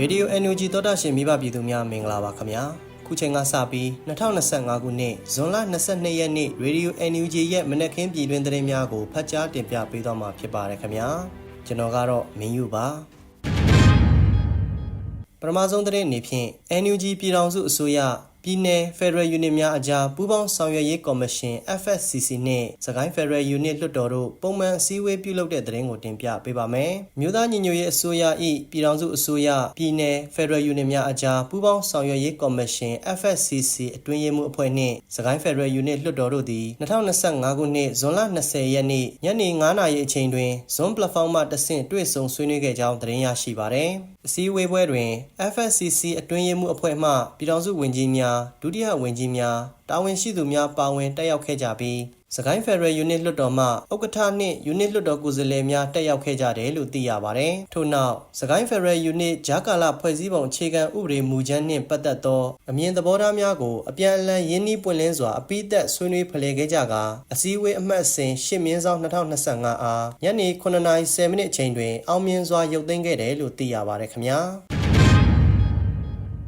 ရေဒီယို NUG သောတာရှင်မိဘပြည်သူများမင်္ဂလာပါခင်ဗျာခုချိန်ကစပြီး2025ခုနှစ်ဇွန်လ22ရက်နေ့ရေဒီယို NUG ရဲ့မနက်ခင်းပြည်တွင်သတင်းများကိုဖတ်ကြားတင်ပြပေးသွားမှာဖြစ်ပါတယ်ခင်ဗျာကျွန်တော်ကတော့မင်းယူပါပထမဆုံးသတင်းအနေဖြင့် NUG ပြည်ထောင်စုအစိုးရ ပြည်내ဖက်ဒရယ်ယူနစ်များအကြားပူးပေါင်းဆောင်ရွက်ရေးကော်မရှင် FSCC နှင့်စကိုင်းဖက်ဒရယ်ယူနစ်လွှတ်တော်တို့ပုံမှန်အစည်းအဝေးပြုလုပ်တဲ့သတင်းကိုတင်ပြပေးပါမယ်။မြို့သားညီညွတ်ရေးအစိုးရ၏ပြည်ထောင်စုအစိုးရပြည်내ဖက်ဒရယ်ယူနစ်များအကြားပူးပေါင်းဆောင်ရွက်ရေးကော်မရှင် FSCC အတွင်းရေးမှူးအဖွဲ့နှင့်စကိုင်းဖက်ဒရယ်ယူနစ်လွှတ်တော်တို့သည်2025ခုနှစ်ဇွန်လ20ရက်နေ့ညနေ9:00နာရီအချိန်တွင် Zoom platform မှတဆင့်တွေ့ဆုံဆွေးနွေးခဲ့ကြောင်းသတင်းရရှိပါသည်။ အစည်းအဝေးပွဲတွင် FSCC အတွင်းရေးမှူးအဖွဲ့မှ ပြည်ထောင်စုဝန်ကြီးများ ဒုတိယဝန်ကြီးများ တာဝန်ရှိသူများပါဝင်တက်ရောက်ခဲ့ကြပြီးစကိုင်းဖက်ဒရယ်ယူနစ်လွှတ်တော်မှဥက္ကဋ္ဌနှင့်ယူနစ်လွှတ်တော်ကိုယ်စားလှယ်များတက်ရောက်ခဲ့ကြတယ်လို့သိရပါတယ်။ထို့နောက်စကိုင်းဖက်ဒရယ်ယူနစ်ဂျာကာလာဖွဲ့စည်းပုံအခြေခံဥပဒေမူကြမ်းနှင့်ပတ်သက်သောအမြင်သဘောထားများကိုအပြန်အလှန်ရင်းနှီးပွင့်လင်းစွာအပိသက်ဆွေးနွေးဖလှယ်ခဲ့ကြကာအစည်းအဝေးအမှတ်စဉ်10မြင်းဆောင်2025အားညနေ9:10မိနစ်အချိန်တွင်အောင်မြင်စွာရုပ်သိမ်းခဲ့တယ်လို့သိရပါတယ်ခင်ဗျာ။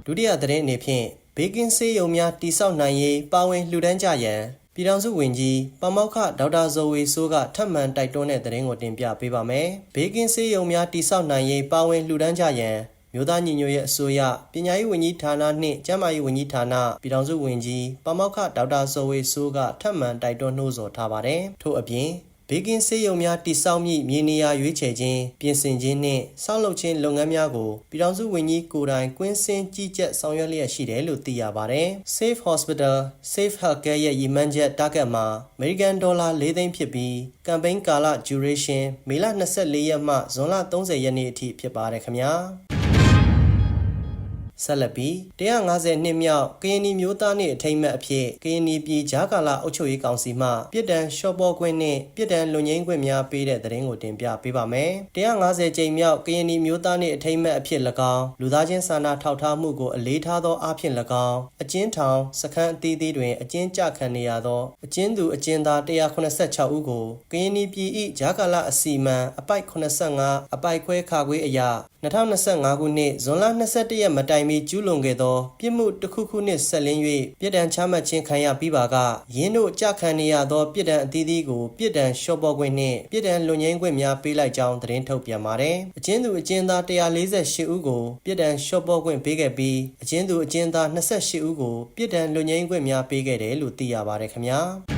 ဒုတိယသတင်းအနေဖြင့် ဘေကင်းဆေးရုံများတိစောက်နိုင်ရေးပါဝင်လှူဒန်းကြရန်ပြည်ထောင်စုဝန်ကြီးပမောက္ခဒေါက်တာဇော်ဝေဆိုးကထပ်မံတိုက်တွန်းတဲ့သတင်းကိုတင်ပြပေးပါမယ်။ဘေကင်းဆေးရုံများတိစောက်နိုင်ရေးပါဝင်လှူဒန်းကြရန်မြို့သားညီညွတ်ရေးအစိုးရပညာရေးဝန်ကြီးဌာနနှင့်ကျန်းမာရေးဝန်ကြီးဌာနပြည်ထောင်စုဝန်ကြီးပမောက္ခဒေါက်တာဇော်ဝေဆိုးကထပ်မံတိုက်တွန်းနှိုးဆော်ထားပါတယ်။ထို့အပြင် ဘေကင်းဆေးရုံများတိစောက်မိမြေနေရာရွေးချယ်ခြင်းပြင်ဆင်ခြင်းနှင့်ဆောက်လုပ်ခြင်းလုပ်ငန်းများကိုပြည်ထောင်စုဝန်ကြီးကိုယ်တိုင်ကွင်းဆင်းကြီးကြပ်ဆောင်ရွက်လျက်ရှိတယ်လို့သိရပါတယ်။ Safe Hospital Safe Healthcare ရဲ့ရည်မှန်းချက် target မှာ American Dollar ၄သိန်းဖြစ်ပြီး campaign ကာလ duration မေလ24ရက်မှဇွန်လ30ရက်နေ့အထိဖြစ်ပါတယ်ခင်ဗျာ။ ဆက်လက်ပြီး150နှစ်မြောက်ကရင်နီမျိုးသားနှင့်အထိမ်းအမှတ်အဖြစ်ကရင်နီပြည်ဂျာကာလာအုပ်ချုပ်ရေးကောင်စီမှပြည်တံရှော့ပေါ်ခွင့်နှင့်ပြည်တံလွန်ငင်းခွင့်များပေးတဲ့သတင်းကိုတင်ပြပေးပါမယ်150ကြိမ်မြောက်ကရင်နီမျိုးသားနှင့်အထိမ်းအမှတ်အဖြစ်၎င်းလူသားချင်းစာနာထောက်ထားမှုကိုအလေးထားသောအားဖြင့်၎င်းအကျဉ်းထောင်စခန်းအသီးသီးတွင်အကျဉ်းချခံနေရသောအကျဉ်းသူအကျဉ်းသား186ဦးကိုကရင်နီပြည်၏ဂျာကာလာအစီမံအပိုက်85အပိုက်ခွဲခါခွေးအရာ2025ခုနှစ်ဇွန်လ21ရက်မတိုင်မီကျူးလွန်ခဲ့သောပြစ်မှုတစ်ခုခုနှင့်ဆက်လင်း၍ပြည်တံချမှတ်ခြင်းခံရပြီးပါကယင်းတို့ကြခံနေရသောပြည်တံအသီးသီးကိုပြည်တံလျှော့ပေါ်ခွင့်နှင့်ပြည်တံလွန်ငင်းခွင့်များပေးလိုက်ကြောင်းသတင်းထုတ်ပြန်ပါတယ်။အကျဉ်းသူအကျဉ်းသား148ဦးကိုပြည်တံလျှော့ပေါ်ခွင့်ပေးခဲ့ပြီးအကျဉ်းသူအကျဉ်းသား28ဦးကိုပြည်တံလွန်ငင်းခွင့်များပေးခဲ့တယ်လို့သိရပါတယ်ခင်ဗျာ။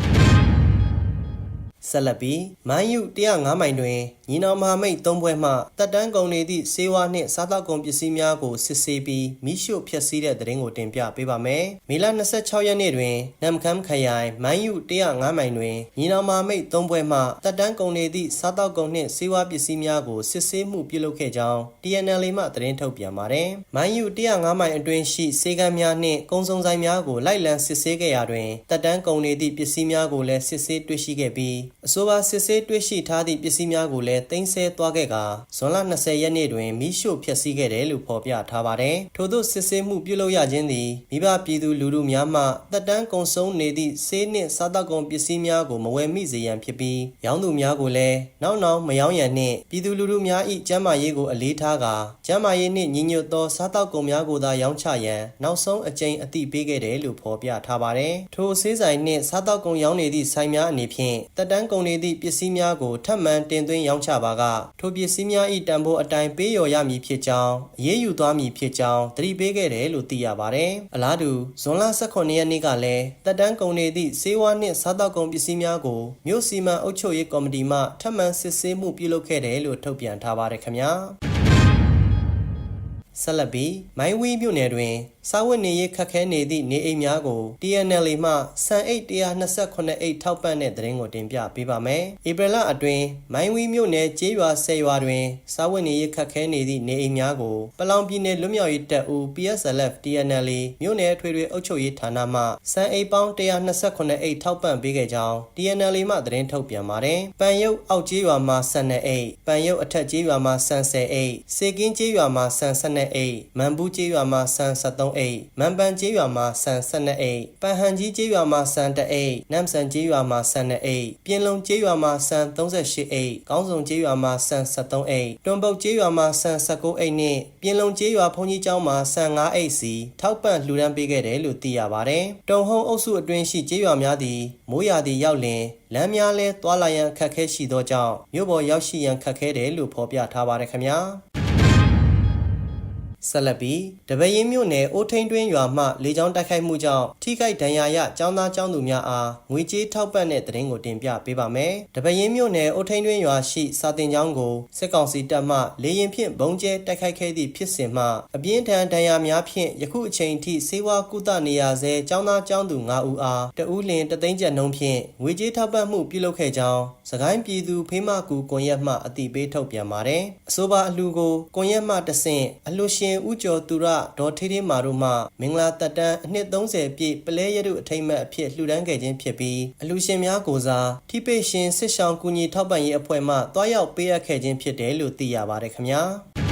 ဆက်လက်ပြီးမန်ယူ105မိုင်တွင်ညီနောင်မဟာမိတ်၃ဘွဲ့မှတက်တန်းကုန်နေသည့်စေဝါနှင့်စားသောက်ကုန်ပစ္စည်းများကိုစစ်ဆေးပြီးမိရှို့ဖျက်ဆီးတဲ့တဲ့ရင်ကိုတင်ပြပေးပါမယ်။မေလ26ရက်နေ့တွင်နမ်ခမ်ခရိုင်မန်ယူ105မိုင်တွင်ညီနောင်မဟာမိတ်၃ဘွဲ့မှတက်တန်းကုန်နေသည့်စားသောက်ကုန်နှင့်စေဝါပစ္စည်းများကိုစစ်ဆေးမှုပြုလုပ်ခဲ့ကြောင်း TNL မှသတင်းထုတ်ပြန်ပါတယ်။မန်ယူ105မိုင်အတွင်းရှိစေကမ်းများနှင့်ကုန်းစုံဆိုင်များကိုလိုက်လံစစ်ဆေးခဲ့ရာတွင်တက်တန်းကုန်နေသည့်ပစ္စည်းများကိုလည်းစစ်ဆေးတွေ့ရှိခဲ့ပြီး အဆိုပါစစ်ဆေးတွေ့ရှိထားသည့်ပစ္စည်းများကိုလည်းတင်ဆက်သွားခဲ့ကာဇွန်လ20ရက်နေ့တွင်မိရှို့ဖျက်ဆီးခဲ့တယ်လို့ဖော်ပြထားပါတယ်။ထို့သောစစ်ဆေးမှုပြုလုပ်ရခြင်းသည်မိဘပြည်သူလူထုများမှတက်တန်းကုံဆုံးနေသည့်ဆေးနှင့်စားသောက်ကုန်ပစ္စည်းများကိုမဝယ်မိစေရန်ဖြစ်ပြီးရောင်းသူများကိုလည်းနောက်နောက်မယောင်းရန်နှင့်ပြည်သူလူထုများ၏ကျန်းမာရေးကိုအလေးထားကာကျန်းမာရေးနှင့်ညီညွတ်သောစားသောက်ကုန်များကိုသာရောင်းချရန်နောက်ဆုံးအကြိမ်အသိပေးခဲ့တယ်လို့ဖော်ပြထားပါတယ်။ထိုဆေးဆိုင်နှင့်စားသောက်ကုန်ရောင်းနေသည့်ဆိုင်များအနေဖြင့်တက်တန်းကုန်နေသည့်ပစ္စည်းများကိုထပ်မံတင်သွင်းရောင်းချပါကထိုပစ္စည်းများ၏တန်ဖိုးအတိုင်းပေးလျော်ရမည်ဖြစ်ကြောင်းအရေးယူသွားမည်ဖြစ်ကြောင်းတတိပေးခဲ့တယ်လို့သိရပါတယ်။အလားတူဇွန်လ18ရက်နေ့ကလည်းတက်တန်းကုန်နေသည့်စေဝါနှင့်စားသောက်ကုန်ပစ္စည်းများကိုမြို့စီမံအုပ်ချုပ်ရေးကော်မတီမှထပ်မံစစ်ဆေးမှုပြုလုပ်ခဲ့တယ်လို့ထုတ်ပြန်ထားပါတယ်ခင်ဗျာ။ ဆက်လက်ပြီးမိုင်းဝီးမြို့နယ်တွင်စာဝတ်နေရေးခက်ခဲနေသည့်နေအိမ်များကို TNL မှစံအိတ်128အိတ်ထောက်ပံ့တဲ့သတင်းကိုတင်ပြပေးပါမယ်။ဧပြီလအတွင်းမိုင်းဝီးမြို့နယ်ကျေးရွာဆယ်ရွာတွင်စာဝတ်နေရေးခက်ခဲနေသည့်နေအိမ်များကိုပလောင်ပြည်နယ်လွတ်မြောက်ရေးတပ်ဦး PSLF TNL မြို့နယ်ထွေထွေအုပ်ချုပ်ရေးဌာနမှစံအိတ်ပေါင်း128အိတ်ထောက်ပံ့ပေးခဲ့ကြောင်း TNL မှသတင်းထုတ်ပြန်ပါတယ်။ပန်ရုပ်အောက်ကျေးရွာမှာ12အိတ်၊ပန်ရုပ်အထက်ကျေးရွ a မှာ38အိတ်၊စေကင်းကျေးရွာမှာ38 18အိတ်မန်ဘူးကျေးရွာမှာဆန်73အိတ်မန်ပန်ကျေးရွာမှာဆန်12အိတ်ပန်ဟန်ကြီးကျေးရွာမှာဆန်1အိတ်နမ်ဆန်ကျေးရွာမှာဆန်2အိတ်ပြင်လုံကျေးရွာမှာဆန်38အိတ်ကောင်းစုံကျေးရွာမှာဆန်73အိတ်တွန်ပုတ်ကျေးရွာမှာဆန်19အိတ်နဲ့ပြင်လုံကျေးရွာဘုံကြီးကျောင်းမှာဆန်9အိတ်စီထောက်ပံ့လှူဒန်းပေးခဲ့တယ်လို့သိရပါတယ်တုံဟုံအုပ်စုအတွင်းရှိကျေးရွာများသည့်မိုးရာသီရောက်လင်လမ်းများလဲသွာလာရန်ခက်ခဲရှိသောကြောင့်မြို့ပေါ်ရောက်ရှိရန်ခက်ခဲတယ်လို့ဖော်ပြထားပါတယ်ခင်ဗျာ ဆက်လက်ပြီးတပရင်မြို့နယ်အိုထိန်တွင်းရွာမှလေကြောင်းတိုက်ခိုက်မှုကြောင့်ထိခိုက်ဒဏ်ရာရကျောင်းသားကျောင်းသူများအားငွေကြေးထောက်ပံ့တဲ့သတင်းကိုတင်ပြပေးပါမယ်။တပရင်မြို့နယ်အိုထိန်တွင်းရွာရှိစာတင်ကျောင်းကိုစစ်ကောင်စီတပ်မှလေရင်ဖြင့်ဘုံကျဲတိုက်ခိုက်ခဲ့သည့်ဖြစ်စဉ်မှအပြင်းထန်ဒဏ်ရာများဖြင့်ယခုအချိန်ထိစေဝါကုသနေရဆဲကျောင်းသားကျောင်းသူ9ဦးအားတဦးလင်တသိန်းကျပ်နှုန်းဖြင့်ငွေကြေးထောက်ပံ့မှုပြုလုပ်ခဲ့ကြောင်းစကိုင်းပြည်သူဖေးမကူကွန်ရက်မှအတိပေးထုတ်ပြန်ပါတယ်။အဆိုပါအလှူကိုကွန်ရက်မှတဆင့်အလှူရှင်ဦးကျော်သူရဒေါ်ထေးထေးမာတို့မှမင်္ဂလာတက်တန်းအနှစ်30ပြည့်ပလဲရတုအထိမ်းအမှတ်အဖြစ်လှူဒန်းခဲ့ခြင်းဖြစ်ပြီးအလှူရှင်များကိုစားထိပိတ်ရှင်စစ်ဆောင်ကူညီထောက်ပံ့ရေးအဖွဲ့မှတွားရောက်ပေးအပ်ခဲ့ခြင်းဖြစ်တယ်လို့သိရပါတယ်ခင်ဗျာ။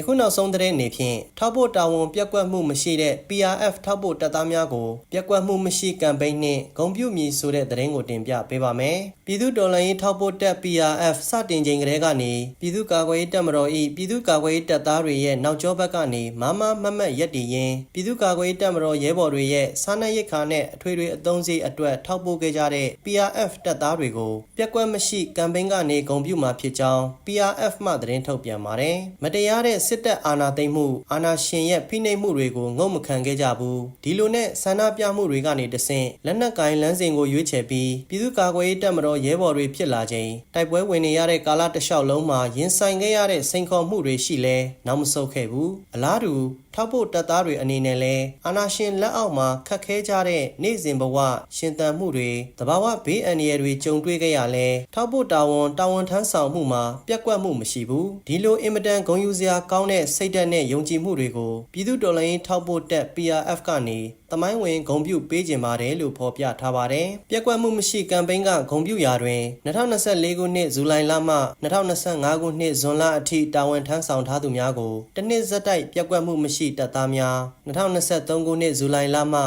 ယခုနောက်ဆုံးသတင်းအနေဖြင့်ထောက်ပို့တာဝန်ပြက်ကွက်မှုမရှိတဲ့ PRF ထောက်ပို့တပ်သားများကိုပြက်ကွက်မှုမရှိကမ်ပိန်းနှင့်ဂုံပြုမည်ဆိုတဲ့သတင်းကိုတင်ပြပေးပါမယ်။ပြည်သူတော်လှန်ရေးထောက်ပို့တပ် PRF စတင်ချိန်ကတည်းကနေပြည်သူ့ကာကွယ်ရေးတပ်မတော်၏ပြည်သူ့ကာကွယ်ရေးတပ်သားတွေရဲ့နောက်ကျောဘက်ကနေမမမမတ်ရက်တည်ရင်းပြည်သူ့ကာကွယ်ရေးတပ်မတော်ရဲဘော်တွေရဲ့စားနပ်ရိက္ခာနဲ့အထွေထွေအသုံးစရိတ်အတွက်ထောက်ပို့ခဲ့ကြတဲ့ PRF တပ်သားတွေကိုပြက်ကွက်မရှိကမ်ပိန်းကနေဂုံပြုမှာဖြစ်ကြောင်း PRF မှသတင်းထုတ်ပြန်ပါတယ်။မတရားတဲ့စစ်တပ်အာဏာသိမ်းမှုအာဏာရှင်ရဲ့ဖိနှိပ်မှုတွေကိုငုံမခံခဲ့ကြဘူးဒီလိုနဲ့ဆန္ဒပြမှုတွေကနေတဆင့်လက်နက်ကိုင်လမ်းစဉ်ကိုရွေးချယ်ပြီးပြည်သူ့ကာကွယ်ရေးတပ်မတော်ရဲဘော်တွေဖြစ်လာချိန်တိုက်ပွဲဝင်နေရတဲ့ကာလတစ်လျှောက်လုံးမှာရင်ဆိုင်ခဲ့ရတဲ့စိန်ခေါ်မှုတွေရှိလဲနောက်မဆုတ်ခဲ့ဘူးအလားတူထောက်ဖို့တပ်သားတွေအနေနဲ့လဲအာနာရှင်လက်အောက်မှာခက်ခဲကြတဲ့နေ့စဉ်ဘဝရှင်သန်မှုတွေတဘာဝဘေးအန္တရာယ်တွေကြုံတွေ့ခဲ့ရလဲထောက်ဖို့တာဝန်တာဝန်ထမ်းဆောင်မှုမှာပြက်ကွက်မှုမရှိဘူးဒီလိုအင်မတန်ဂုဏ်ယူစရာကောင်းတဲ့စိတ်ဓာတ်နဲ့ယုံကြည်မှုတွေကိုပြည်သူတော်လှန်ရေးထောက်ဖို့တပ် PRF ကနေတမိုင်းဝင်ဂုံပြုပေးခြင်းပါတယ်လို့ဖော်ပြထားပါတယ်ပြက်ကွက်မှုမရှိကမ်ပိန်းကဂုံပြုရာတွင်2024ခုနှစ်ဇူလိုင်လမှ2025ခုနှစ်ဇွန်လအထိတာဝန်ထမ်းဆောင်ထားသူများကိုတစ်နှစ်ဇက်တိုက်ပြက်ကွက်မှုမရှိတပ်သားများ2023ခုနှစ်ဇူလိုင်လမှ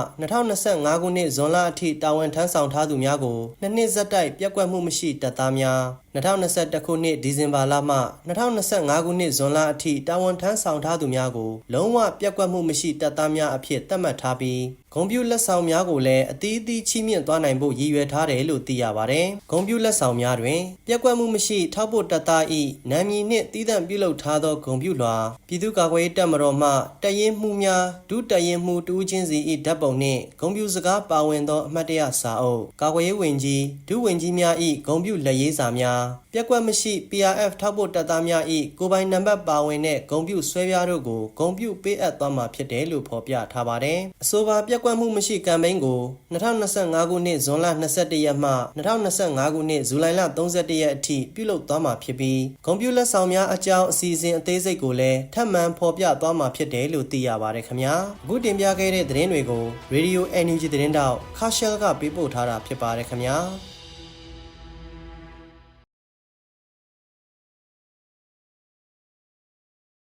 2025ခုနှစ်ဇွန်လအထိတာဝန်ထမ်းဆောင်ထားသူများကိုနှစ်နှစ်ဇက်တိုက်ပြက်ကွက်မှုမရှိတပ်သားများ 2021ခုနှစ်ဒီဇင်ဘာလမှ2025ခုနှစ်ဇွန်လအထိတာဝန်ထမ်းဆောင်ထားသူများကိုလုံးဝပြက်ကွက်မှုမရှိတပ်သားများအဖြစ်သတ်မှတ်ထားပြီးဂုံပြူလက်ဆောင်များကိုလည်းအသီးအသီးချီးမြှင့်သွားနိုင်ဖို့ရည်ရွယ်ထားတယ်လို့သိရပါတယ်။ဂုံပြူလက်ဆောင်များတွင်ပြက်ကွက်မှုမရှိထောက်ဖို့တပ်သား၏နာမည်နှင့်တည်တံ့ပြုလုပ်ထားသောဂုံပြူလွှာပြည်သူ့ကာကွယ်ရေးတပ်မတော်မှတရင်မှုများဒုတရင်မှုတူးချင်းစီ၏ဓာတ်ပုံနှင့်ဂုံပြူစကားပါဝင်သောအမှတ်တရစာအုပ်ကာကွယ်ရေးဝင်ကြီးဒုဝင်ကြီးများ၏ဂုံပြူလက်ရေးစာများပြက်ကွက်မရှိ PRF ထောက်ဖို့တပ်သားများ၏ကိုပိုင်နံပါတ်ပါဝင်တဲ့ဂုံပြူဆွဲပြားတို့ကိုဂုံပြူပေးအပ်သွားမှာဖြစ်တယ်လို့ဖော်ပြထားပါတယ်။အဆိုပါပြက်ကွက်မှုမရှိကမ်ပိန်းကို2025ခုနှစ်ဇွန်လ22ရက်မှ2025ခုနှစ်ဇူလိုင်လ31ရက်အထိပြုလုပ်သွားမှာဖြစ်ပြီးဂုံပြူလက်ဆောင်များအကြောင်းအစီအစဉ်အသေးစိတ်ကိုလည်းထပ်မံဖော်ပြသွားမှာဖြစ်တယ်လို့သိရပါတယ်ခင်ဗျာ။အခုတင်ပြခဲ့တဲ့သတင်းတွေကို Radio NUG သတင်းတောက်ခါရှယ်ကပေးပို့ထားတာဖြစ်ပါတယ်ခင်ဗျာ။